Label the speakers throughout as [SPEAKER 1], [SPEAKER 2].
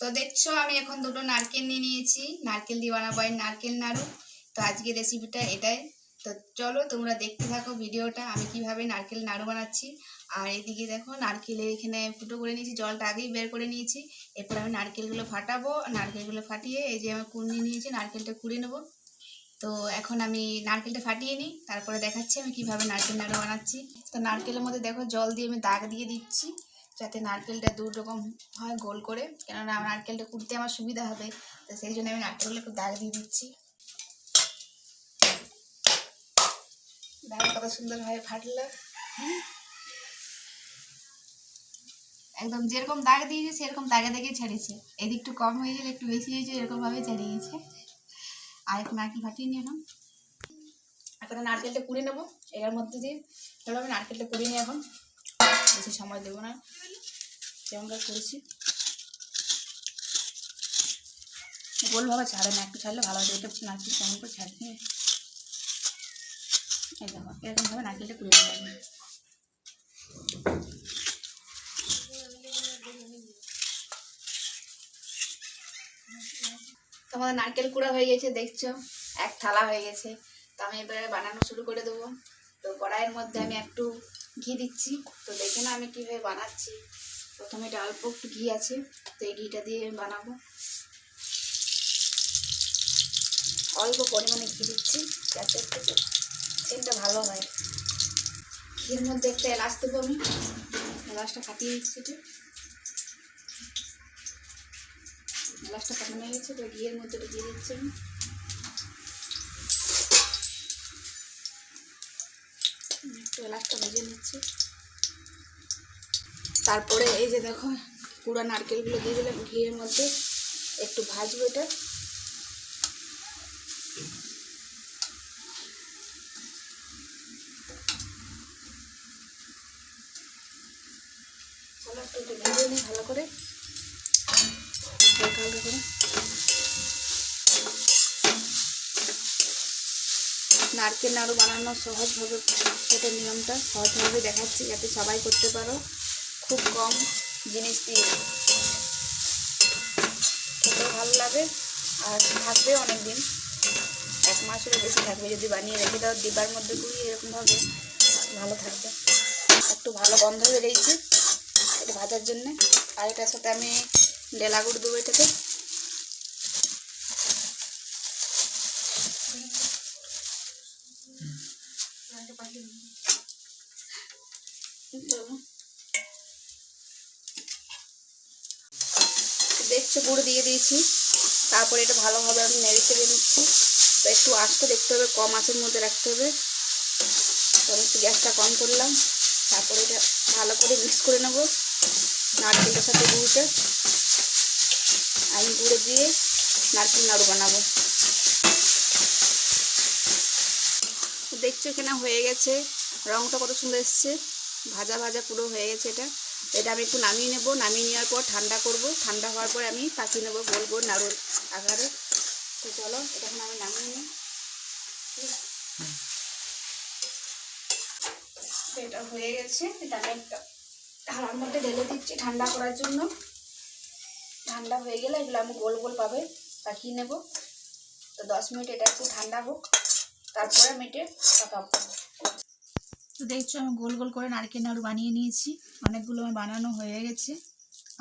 [SPEAKER 1] তো দেখছ, আমি এখন দুটো নারকেল নিয়ে নিয়েছি, নারকেল দিয়ে বানাবো নারকেল নাড়ু। তো আজকে রেসিপিটা এটাই। তো চলো, তোমরা দেখতে থাকো ভিডিওটা, আমি কীভাবে নারকেল নাড়ু বানাচ্ছি। আর এদিকে দেখো, নারকেলের এখানে ফুটো করে নিয়েছি, জলটা আগেই বের করে নিয়েছি। এরপর আমি নারকেলগুলো ফাটাবো, নারকেলগুলো ফাটিয়ে এই যে আমি কুড়িয়ে নিয়েছি, নারকেলটা কুড়িয়ে নেব। তো এখন আমি নারকেলটা ফাটিয়ে নিই, তারপরে দেখাচ্ছি আমি কীভাবে নারকেল নাড়ু বানাচ্ছি। তো নারকেলের মধ্যে দেখো, জল দিয়ে আমি দাগ দিয়ে দিচ্ছি। যাতে নারকেলটা দু রকম হয় গোল করে। কেননা নারকেলটা কুড়তে আমার সুবিধা হবে। তো সেই জন্য আমি নারকেলগুলো একটু দাগ দিয়ে দিচ্ছি। দেখো কত সুন্দরভাবে ফাটলো। একদম যেরকম দাগ দিয়েছে, সেরকম দাগে দাগে ছাড়িয়েছে এদিক একটু কম হয়ে গেলে, একটু বেশি হয়েছে, এরকমভাবে ছাড়িয়েছে আর একটু নারকেল ফাটিয়ে নিয়ে এখন নারকেলটা কুড়ে নেব এটার মধ্যে দিয়ে। চলো আমি নারকেলটা কুড়ে নিই এখন। বেশি সময় দেবো না। যেমন করে করেছি। গোলভাবে ছাড়ে না, একটু ছাড়লে ভালো হবে এটা নারকেল কেমন করে ছাড়তে এই দেখো এরকমভাবে নারকেলটা কুড়ে আমি। তোমাদের নারকেল কুড়া হয়ে গেছে, দেখছ? এক থালা হয়ে গেছে। তো আমি এবারে বানানো শুরু করে দেবো। তো কড়াইয়ের মধ্যে আমি একটু ঘি দিচ্ছি। তো দেখে না আমি কীভাবে বানাচ্ছি। প্রথমে এটা অল্প একটু ঘি আছে, তো এই ঘিটা দিয়ে বানাবো। অল্প পরিমাণে ঘি দিচ্ছি, যাতে একটু সেন্টটা ভালো হয়। ঘির মধ্যে একটা এলাচ দেবো আমি। এলাচটা কাটিয়ে দিচ্ছি একটু এলাচটা কাটানো হয়ে গেছে, তো ঘিয়ের মধ্যে এটা দিয়ে দিচ্ছি আমি। এলাচটা ভেজে নিচ্ছি। তারপরে এই যে দেখো পুরো নারকেলগুলো দিয়ে দিলাম ঘিয়ের মধ্যে, একটু ভাজবো এটা। ভালো করে। হালকা করে। নারকেল নাড়ু বানানো সহজভাবে সেটা নিয়মটা সহজভাবে দেখাচ্ছি, যাতে সবাই করতে পারো। খুব কম জিনিস দিয়ে খেতেও ভালো লাগে আর থাকবে অনেক দিন এক মাসেরও বেশি থাকবে, যদি বানিয়ে রেখে দাও ডিবার মধ্যে গুলি এরকমভাবে ভালো থাকবে। একটু ভালো গন্ধ বেরিয়েছে এটা ভাজার জন্যে। আর এটার সাথে আমি ডেলা গুড় দেবো এটাতে। দেখছ, গুড় দিয়ে দিয়েছি। তারপরে এটা ভালোভাবে আমি নেড়ে চেড়ে নিচ্ছি। তো একটু আঁচটা দেখতে হবে, কম আঁচের মধ্যে রাখতে হবে। তো একটু গ্যাসটা কম করলাম। তারপরে এটা ভালো করে মিক্স করে নেব নারকেলের সাথে গুড়টা। আমি গুঁড়ে দিয়ে নারকেল নাড়ু বানাবো। দেখছ এখানে হয়ে গেছে। রঙটা কত সুন্দর এসছে। ভাজা ভাজা পুরো হয়ে গেছে এটা। এটা আমি একটু নামিয়ে নেব। নামিয়ে নেওয়ার পর ঠান্ডা করব। ঠান্ডা হওয়ার পর আমি পাকিয়ে নেব গোল গোল নাড়ুর আকারে। তো চলো এটা এখন আমি নামিয়ে নিই। এটা হয়ে গেছে। এটা আমি একটা থালার মধ্যে ঢেলে দিচ্ছি ঠান্ডা করার জন্য। ঠান্ডা হয়ে গেলে এগুলো আমি গোল গোল পাবে পাকিয়ে নেব। তো দশ মিনিট এটা একটু ঠান্ডা হোক। তারপরে আমি এটা পাকাবো তো দেখছ, আমি গোল গোল করে নারকেল নাড়ু বানিয়ে নিয়েছি। অনেকগুলো আমার বানানো হয়ে গেছে,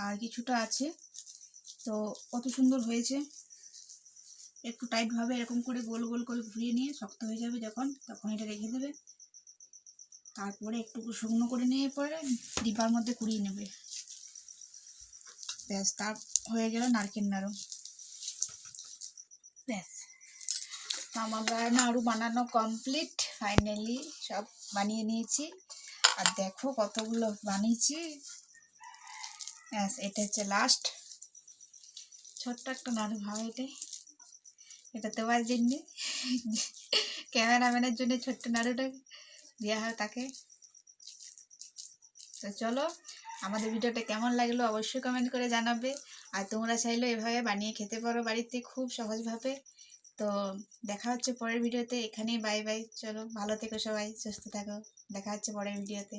[SPEAKER 1] আর কিছুটা আছে। তো কত সুন্দর হয়েছে। একটু টাইটভাবে এরকম করে গোল গোল করে ঘুরিয়ে নিয়ে শক্ত হয়ে যাবে যখন, তখন এটা রেখে দেবে। তারপরে একটু শুকনো করে নিয়ে পরে ডিব্বার মধ্যে কুড়িয়ে নেবে। ব্যাস, তার হয়ে গেল নারকেল নাড়ু। ব্যাস আমার নাড়ু বানানো কমপ্লিট ফাইনালি সব বানিয়ে নিয়েছি। আর দেখো কতগুলো বানিয়েছি। এটা হচ্ছে লাস্ট ছোট্ট একটা নাড়ু ভাব এটাই এটা তোমার জন্যে। ক্যামেরাম্যানের জন্য ছোট্ট নাড়ুটা দেওয়া হয় তাকে। তো চলো, আমাদের ভিডিওটা কেমন লাগল অবশ্যই কমেন্ট করে জানাবে। আর তোমরা চাইলে এভাবে বানিয়ে খেতে পারো বাড়িতে খুব সহজভাবে। তো দেখা হচ্ছে পরের ভিডিওতে। এখানেই বাই বাই চলো, ভালো থেকো সবাই, সুস্থ থাকো। দেখা হচ্ছে পরের ভিডিওতে।